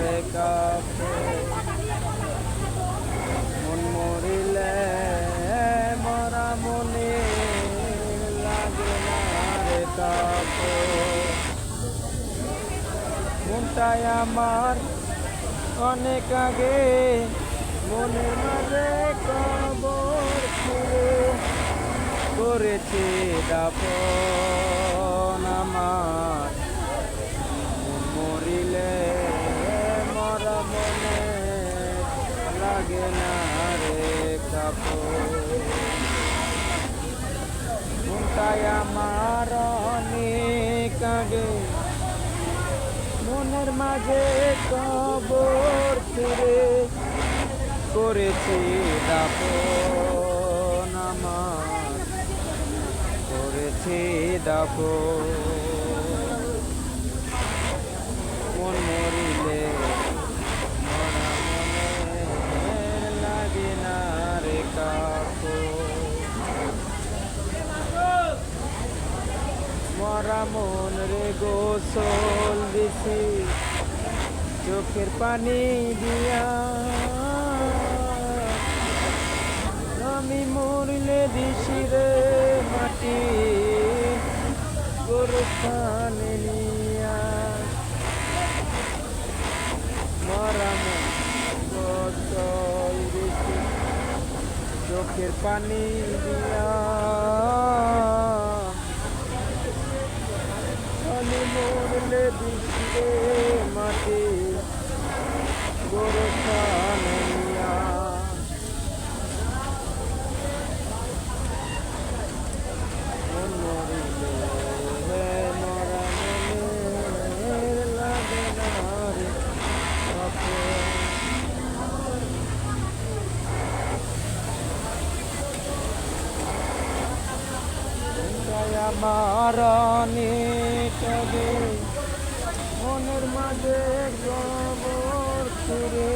রে কাপে মন মরিলে মরা মনে লাগে না রে কাপে মনটাই আমার অনেক আগে মনে মাঝে কবর করেছে দাপন আমার মন মরিলে মরা মনে লাগে না রে কাপড় মনটাই আমার অনেক মনের মাঝে কবর ফিরে করেছি দাপন আমার। করেছি দাপন মন মরিলে মরা মনে লাগে না রে কাপড় মরা মন রে গোসল দিছি। চোখের পানি দিয়া। আমি মরিলে দিছি রে মাটি। মরা মন দিছি। চোখের পানি দিয়া। আমি মরলে দিশে মাটি আমার অনেক মনের মাঝে গবর করে